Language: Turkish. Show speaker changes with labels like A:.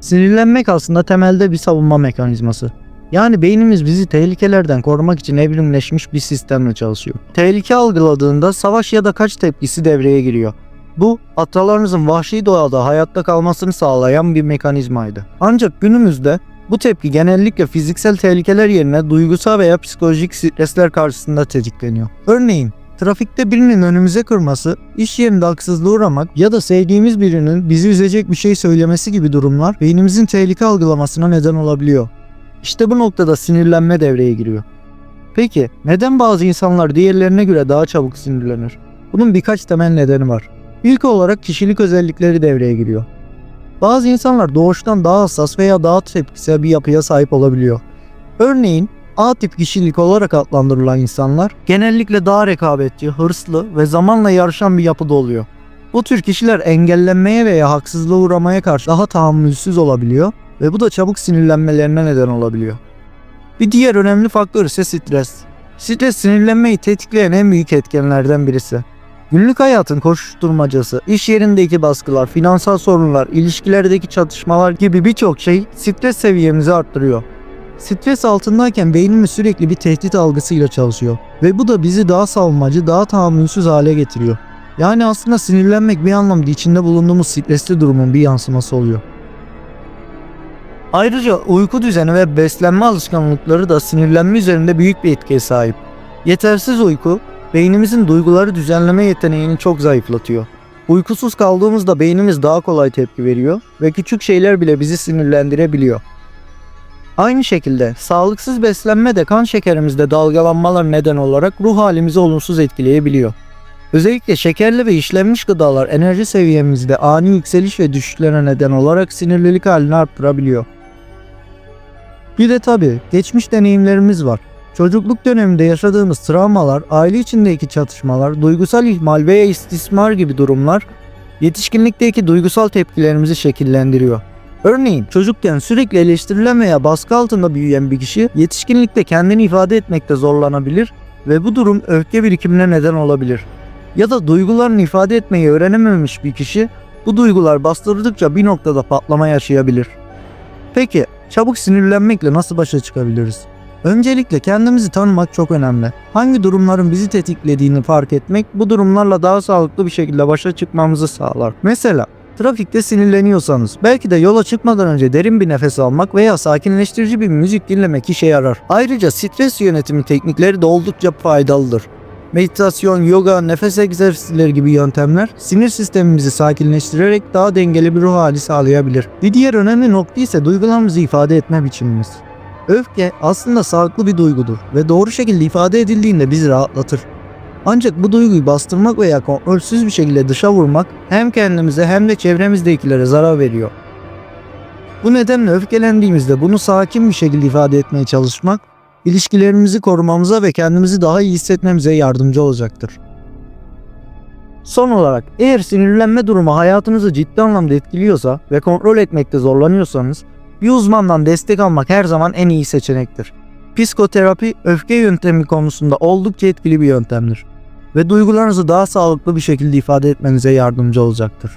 A: Sinirlenmek aslında temelde bir savunma mekanizması. Yani beynimiz bizi tehlikelerden korumak için evrimleşmiş bir sistemle çalışıyor. Tehlike algıladığında savaş ya da kaç tepkisi devreye giriyor. Bu atalarımızın vahşi doğada hayatta kalmasını sağlayan bir mekanizmaydı. Ancak günümüzde bu tepki genellikle fiziksel tehlikeler yerine duygusal veya psikolojik stresler karşısında tetikleniyor. Örneğin trafikte birinin önümüze kırması, iş yerinde haksızlığa uğramak ya da sevdiğimiz birinin bizi üzecek bir şey söylemesi gibi durumlar beynimizin tehlike algılamasına neden olabiliyor. İşte bu noktada sinirlenme devreye giriyor. Peki neden bazı insanlar diğerlerine göre daha çabuk sinirlenir? Bunun birkaç temel nedeni var. İlk olarak kişilik özellikleri devreye giriyor. Bazı insanlar doğuştan daha hassas veya daha tepkisel bir yapıya sahip olabiliyor. Örneğin A tip kişilik olarak adlandırılan insanlar genellikle daha rekabetçi, hırslı ve zamanla yarışan bir yapıda oluyor. Bu tür kişiler engellenmeye veya haksızlığa uğramaya karşı daha tahammülsüz olabiliyor ve bu da çabuk sinirlenmelerine neden olabiliyor. Bir diğer önemli faktör ise stres. Stres sinirlenmeyi tetikleyen en büyük etkenlerden birisi. Günlük hayatın koşuşturmacası, iş yerindeki baskılar, finansal sorunlar, ilişkilerdeki çatışmalar gibi birçok şey stres seviyemizi arttırıyor. Stres altındayken beynimiz sürekli bir tehdit algısıyla çalışıyor ve bu da bizi daha savunmacı, daha tahammülsüz hale getiriyor. Yani aslında sinirlenmek bir anlamda içinde bulunduğumuz stresli durumun bir yansıması oluyor. Ayrıca uyku düzeni ve beslenme alışkanlıkları da sinirlenme üzerinde büyük bir etkiye sahip. Yetersiz uyku, beynimizin duyguları düzenleme yeteneğini çok zayıflatıyor. Uykusuz kaldığımızda beynimiz daha kolay tepki veriyor ve küçük şeyler bile bizi sinirlendirebiliyor. Aynı şekilde sağlıksız beslenme de kan şekerimizde dalgalanmalar neden olarak ruh halimizi olumsuz etkileyebiliyor. Özellikle şekerli ve işlenmiş gıdalar enerji seviyemizde ani yükseliş ve düşüşlere neden olarak sinirlilik halini arttırabiliyor. Bir de tabi geçmiş deneyimlerimiz var. Çocukluk döneminde yaşadığımız travmalar, aile içindeki çatışmalar, duygusal ihmal veya istismar gibi durumlar yetişkinlikteki duygusal tepkilerimizi şekillendiriyor. Örneğin çocukken sürekli eleştirilen veya baskı altında büyüyen bir kişi yetişkinlikte kendini ifade etmekte zorlanabilir ve bu durum öfke birikimine neden olabilir. Ya da duygularını ifade etmeyi öğrenememiş bir kişi bu duygular bastırdıkça bir noktada patlama yaşayabilir. Peki çabuk sinirlenmekle nasıl başa çıkabiliriz? Öncelikle kendimizi tanımak çok önemli. Hangi durumların bizi tetiklediğini fark etmek bu durumlarla daha sağlıklı bir şekilde başa çıkmamızı sağlar. Mesela trafikte sinirleniyorsanız belki de yola çıkmadan önce derin bir nefes almak veya sakinleştirici bir müzik dinlemek işe yarar. Ayrıca stres yönetimi teknikleri de oldukça faydalıdır. Meditasyon, yoga, nefes egzersizleri gibi yöntemler sinir sistemimizi sakinleştirerek daha dengeli bir ruh hali sağlayabilir. Bir diğer önemli nokta ise duygularımızı ifade etme biçimimiz. Öfke aslında sağlıklı bir duygudur ve doğru şekilde ifade edildiğinde bizi rahatlatır. Ancak bu duyguyu bastırmak veya kontrolsüz bir şekilde dışa vurmak hem kendimize hem de çevremizdekilere zarar veriyor. Bu nedenle öfkelendiğimizde bunu sakin bir şekilde ifade etmeye çalışmak, ilişkilerimizi korumamıza ve kendimizi daha iyi hissetmemize yardımcı olacaktır. Son olarak eğer sinirlenme durumu hayatınızı ciddi anlamda etkiliyorsa ve kontrol etmekte zorlanıyorsanız bir uzmandan destek almak her zaman en iyi seçenektir. Psikoterapi öfke yöntemi konusunda oldukça etkili bir yöntemdir ve duygularınızı daha sağlıklı bir şekilde ifade etmenize yardımcı olacaktır.